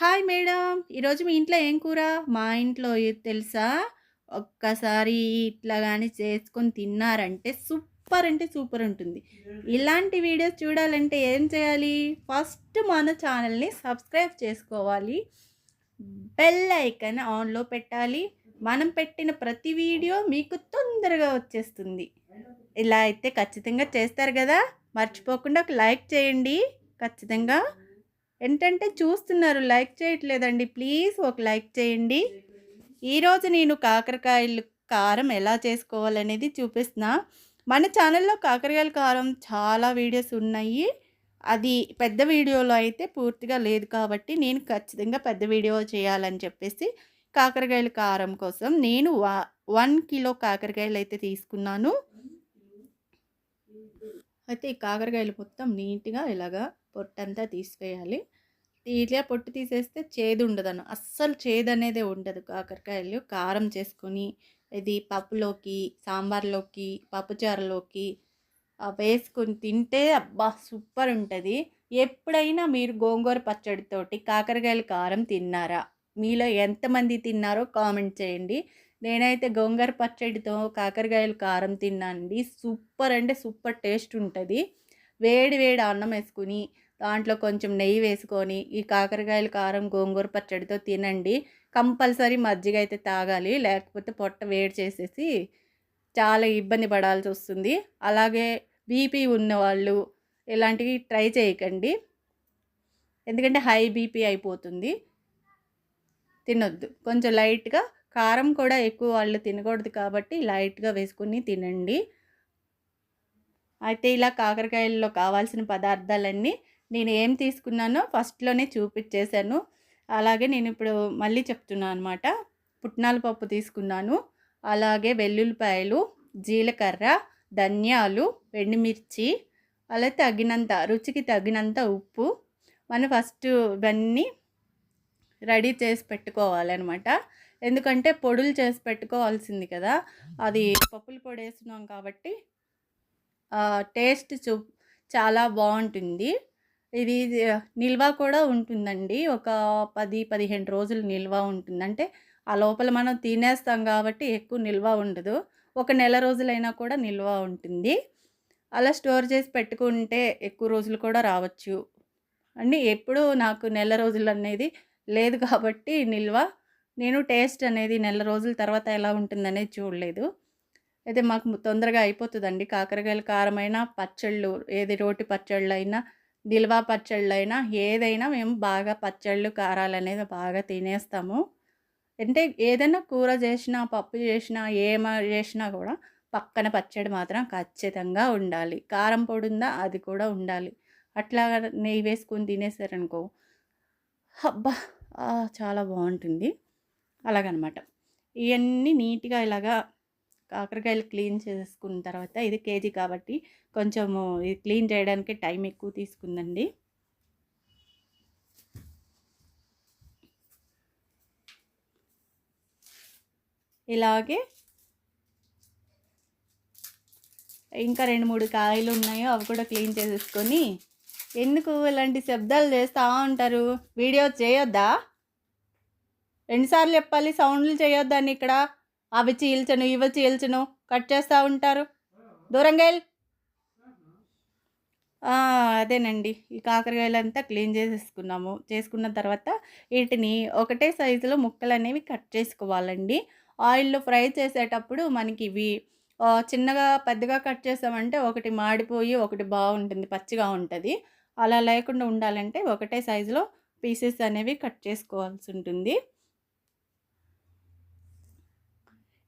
Hi madam. ఈరోజు మీ ఇంట్లో ఏం కూర? మా ఇంట్లో తెలుసా? ఒక్కసారి ఇట్లా కానీ చేసుకొని తిన్నారంటే సూపర్ అంటే సూపర్ ఉంటుంది. ఇలాంటి వీడియోస్ చూడాలంటే ఏం చేయాలి? ఫస్ట్ మన ఛానల్ని సబ్స్క్రైబ్ చేసుకోవాలి. బెల్ ఐకన్ ఆన్లో పెట్టాలి. మనం పెట్టిన ప్రతి వీడియో మీకు తొందరగా వచ్చేస్తుంది. ఇలా అయితే ఖచ్చితంగా చేస్తారు కదా? మర్చిపోకుండా ఒక లైక్ చేయండి. ఖచ్చితంగా ఏంటంటే చూస్తున్నారు లైక్ చేయట్లేదండి. ప్లీజ్ ఒక లైక్ చేయండి. ఈరోజు నేను కాకరకాయలు కారం ఎలా చేసుకోవాలనేది చూపిస్తున్నా. మన ఛానల్లో కాకరకాయల కారం చాలా వీడియోస్ ఉన్నాయి. అది పెద్ద వీడియోలో అయితే పూర్తిగా లేదు కాబట్టి నేను ఖచ్చితంగా పెద్ద వీడియో చేయాలని చెప్పేసి కాకరకాయల కారం కోసం నేను వన్ కిలో కాకరకాయలు అయితే తీసుకున్నాను. అయితే ఈ కాకరకాయలు మొత్తం నీట్గా ఇలాగా పొట్టంతా తీసివేయాలి. ఇట్లా పొట్టు తీసేస్తే చేదు ఉండదను అస్సలు చేదు అనేది ఉండదు కాకరకాయలు. కారం చేసుకొని ఇది పప్పులోకి సాంబార్లోకి పప్పుచారులోకి వేసుకొని తింటే అబ్బా! సూపర్ ఉంటుంది. ఎప్పుడైనా మీరు గోంగూర పచ్చడితోటి కాకరకాయల కారం తిన్నారా? మీలో ఎంతమంది తిన్నారో కామెంట్ చేయండి. నేనైతే గోంగూర పచ్చడితో కాకరకాయల కారం తిన్నానండి. సూపర్ అంటే సూపర్ టేస్ట్ ఉంటుంది. వేడి వేడి అన్నం వేసుకుని దాంట్లో కొంచెం నెయ్యి వేసుకొని ఈ కాకరకాయల కారం గోంగూర పచ్చడితో తినండి. కంపల్సరీ మజ్జిగ అయితే తాగాలి. లేకపోతే పొట్ట వేడి చేసేసి చాలా ఇబ్బంది పడాల్సి వస్తుంది. అలాగే బీపీ ఉన్నవాళ్ళు ఇలాంటివి ట్రై చేయకండి. ఎందుకంటే హై బీపీ అయిపోతుంది. తినొద్దు. కొంచెం లైట్గా కారం కూడా ఎక్కువ వాళ్ళు తినకూడదు కాబట్టి లైట్గా వేసుకుని తినండి. అయితే ఇలా కాకరకాయల్లో కావాల్సిన పదార్థాలన్నీ నేను ఏం తీసుకున్నానో ఫస్ట్లోనే చూపించేశాను అలాగే నేను ఇప్పుడు మళ్ళీ చెప్తున్నాను అనమాట పుట్నాల పప్పు తీసుకున్నాను. అలాగే వెల్లుల్లిపాయలు జీలకర్ర ధనియాలు ఎండుమిర్చి అలా తగినంత రుచికి తగినంత ఉప్పు. మనం ఫస్ట్ ఇవన్నీ రెడీ చేసి పెట్టుకోవాలన్నమాట. ఎందుకంటే పొడులు చేసి పెట్టుకోవాల్సింది కదా. అది పప్పుల పొడి వేస్తున్నాం కాబట్టి టేస్ట్ చూ చాలా బాగుంటుంది. ఇది నిల్వ కూడా ఉంటుందండి. ఒక పది పదిహేను రోజులు నిల్వ ఉంటుంది. అంటే ఆ లోపల మనం తినేస్తాం కాబట్టి ఎక్కువ నిల్వ ఉండదు. ఒక నెల రోజులైనా కూడా నిల్వ ఉంటుంది. అలా స్టోర్ చేసి పెట్టుకుంటే ఎక్కువ రోజులు కూడా రావచ్చు. అండి ఎప్పుడు నాకు నెల రోజులు అనేది లేదు కాబట్టి నిల్వ. నేను టేస్ట్ అనేది నెల రోజుల తర్వాత ఎలా ఉంటుందనేది చూడలేదు. అయితే మాకు తొందరగా అయిపోతుందండి. కాకరకాయల కారమైన పచ్చళ్ళు ఏది రోటి పచ్చళ్ళు అయినా దిల్వా పచ్చళ్ళైనా ఏదైనా మేము బాగా పచ్చళ్ళు కారాలు అనేది బాగా తినేస్తాము. అంటే ఏదైనా కూర చేసినా పప్పు చేసినా ఏమ చేసినా కూడా పక్కన పచ్చడి మాత్రం ఖచ్చితంగా ఉండాలి. కారం పొడి ఉందా అది కూడా ఉండాలి. అట్లా నెయ్యి వేసుకొని తినేసారనుకో అబ్బా! చాలా బాగుంటుంది. అలాగనమాట. ఇవన్నీ నీట్గా ఇలాగా కాకరకాయలు క్లీన్ చేసుకున్న తర్వాత ఇది కేజీ కాబట్టి కొంచెము ఇది క్లీన్ చేయడానికి టైం ఎక్కువ తీసుకుందండి. ఇలాగే ఇంకా రెండు మూడు కాయలు ఉన్నాయో అవి కూడా క్లీన్ చేసేసుకొని ఎందుకు ఇలాంటి శబ్దాలు చేస్తూ ఉంటారు? వీడియో చేయొద్దా? ఎన్నిసార్లు చెప్పాలి? సౌండ్లు చేయొద్దని ఇక్కడ? అవి చీల్చను ఇవి చీల్చను కట్ చేస్తూ ఉంటారు. దూరంగా వెళ్ళి. అదేనండి. ఈ కాకరకాయలంతా క్లీన్ చేసేసుకున్నాము. చేసుకున్న తర్వాత వీటిని ఒకటే సైజులో ముక్కలు అనేవి కట్ చేసుకోవాలండి. ఆయిల్లో ఫ్రై చేసేటప్పుడు మనకి ఇవి చిన్నగా పెద్దగా కట్ చేసామంటే ఒకటి మాడిపోయి ఒకటి బాగుంటుంది పచ్చిగా ఉంటుంది. అలా లేకుండా ఉండాలంటే ఒకటే సైజులో పీసెస్ అనేవి కట్ చేసుకోవాల్సి ఉంటుంది.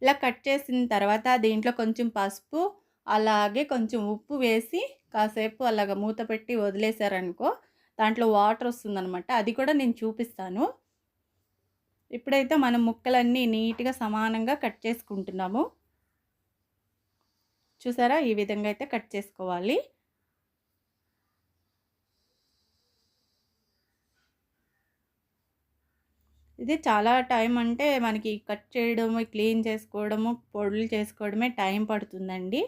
ఇలా కట్ చేసిన తర్వాత దీంట్లో కొంచెం పసుపు అలాగే కొంచెం ఉప్పు వేసి కాసేపు అలాగ మూత పెట్టి వదిలేశారనుకో దాంట్లో వాటర్ వస్తుందనమాట అది కూడా నేను చూపిస్తాను. ఇప్పుడైతే మనం ముక్కలన్నీ నీట్గా సమానంగా కట్ చేసుకుంటున్నాము. చూసారా? ఈ విధంగా అయితే కట్ చేసుకోవాలి. ఇది చాలా టైం అంటే మనకి కట్ చేయడము క్లీన్ చేసుకోవడము పొడులు చేసుకోవడమే టైం పడుతుందండి.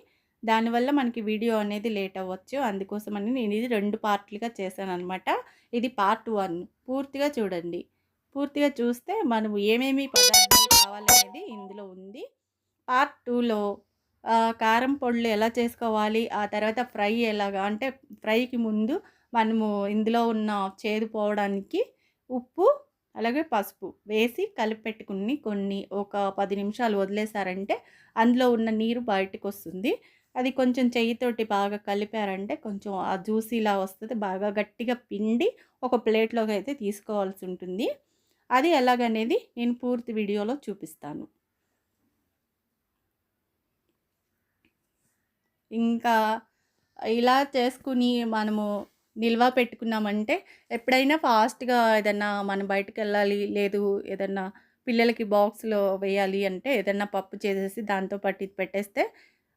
దానివల్ల మనకి వీడియో అనేది లేట్ అవ్వచ్చు. అందుకోసమని నేను ఇది రెండు పార్ట్లుగా చేశాను అనమాట ఇది పార్ట్ వన్. పూర్తిగా చూడండి. పూర్తిగా చూస్తే మనము ఏమేమి పదార్థాలు కావాలనేది ఇందులో ఉంది. పార్ట్ టూలో కారం పొడులు ఎలా చేసుకోవాలి ఆ తర్వాత ఫ్రై ఎలాగా అంటే ఫ్రైకి ముందు మనము ఇందులో ఉన్న చేదు పోవడానికి ఉప్పు అలాగే పసుపు వేసి కలిపెట్టుకుని కొన్ని ఒక పది నిమిషాలు వదిలేసారంటే అందులో ఉన్న నీరు బయటకు వస్తుంది అది కొంచెం చెయ్యితోటి బాగా కలిపారంటే కొంచెం ఆ జ్యూసీలా వస్తుంది. బాగా గట్టిగా పిండి ఒక ప్లేట్లోకి అయితే తీసుకోవాల్సి ఉంటుంది. అది ఎలాగనేది నేను పూర్తి వీడియోలో చూపిస్తాను. ఇంకా ఇలా చేసుకుని మనము నిల్వ పెట్టుకున్నామంటే ఎప్పుడైనా ఫాస్ట్గా ఏదన్నా మనం బయటకు వెళ్ళాలి లేదు ఏదన్నా పిల్లలకి బాక్స్లో వేయాలి అంటే ఏదన్నా పప్పు చేసేసి దాంతో పట్టి పెట్టేస్తే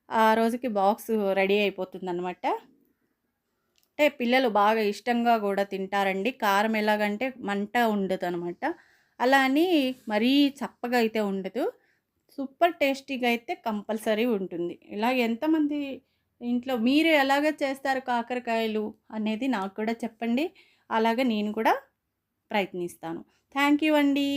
ఆ రోజుకి బాక్స్ రెడీ అయిపోతుంది అనమాట అంటే పిల్లలు బాగా ఇష్టంగా కూడా తింటారండి. కారం ఎలాగంటే మంట ఉండదు అనమాట అలా అని మరీ చప్పగా అయితే ఉండదు. సూపర్ టేస్టీగా అయితే కంపల్సరీ ఉంటుంది. ఇలా ఎంతమంది ఇంట్లో మీరు ఎలాగ చేస్తారు కాకరకాయలు అనేది నాకు కూడా చెప్పండి. అలాగే నేను కూడా ప్రయత్నిస్తాను. థ్యాంక్ యూ అండి.